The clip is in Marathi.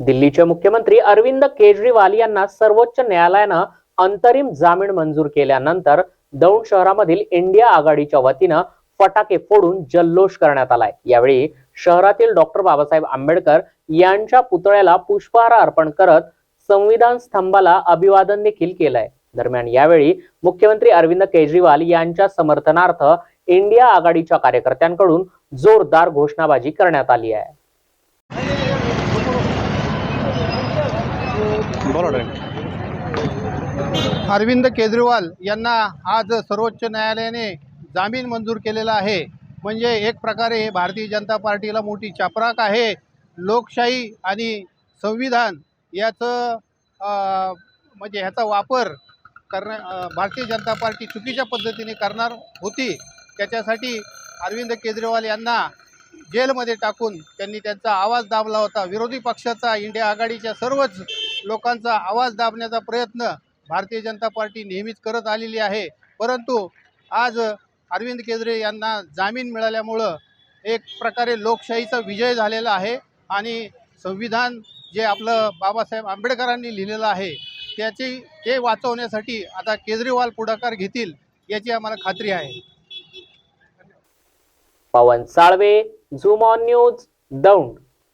दिल्लीचे मुख्यमंत्री अरविंद केजरीवाल यांना सर्वोच्च न्यायालयानं अंतरिम जामीन मंजूर केल्यानंतर दौंड शहरामधील इंडिया आघाडीच्या वतीनं फटाके फोडून जल्लोष करण्यात आलाय. यावेळी शहरातील डॉक्टर बाबासाहेब आंबेडकर यांच्या पुतळ्याला पुष्पहार अर्पण करत संविधान स्तंभाला अभिवादन देखील केलंय. दरम्यान यावेळी मुख्यमंत्री अरविंद केजरीवाल यांच्या समर्थनार्थ इंडिया आघाडीच्या कार्यकर्त्यांकडून जोरदार घोषणाबाजी करण्यात आली आहे. अरविंद केजरीवाल यांना आज सर्वोच्च न्यायालयाने जामीन मंजूर केलेला आहे. म्हणजे एक प्रकारे भारतीय जनता पार्टीला मोठी चापराक आहे. लोकशाही आणि संविधान याचं म्हणजे ह्याचा वापर करण्या भारतीय जनता पार्टी चुकीच्या पद्धतीने करणार होती. त्याच्यासाठी अरविंद केजरीवाल यांना जेलमध्ये टाकून त्यांनी त्यांचा आवाज दाबला होता. विरोधी पक्षाचा इंडिया आघाडीच्या सर्वच लोकांचा आवाज दाबण्याचा प्रयत्न भारतीय जनता पार्टी नेहमीच करत आलेली आहे. परंतु आज अरविंद केजरे यांना जामीन मिळाल्यामुळं एक प्रकारे लोकशाहीचा विजय झालेला आहे आणि संविधान जे आपलं बाबासाहेब आंबेडकरांनी लिहिलेलं आहे त्याची ते वाचवण्यासाठी आता केजरीवाल पुढाकार घेतील याची आम्हाला खात्री आहे. पवन Salve zoom on news down.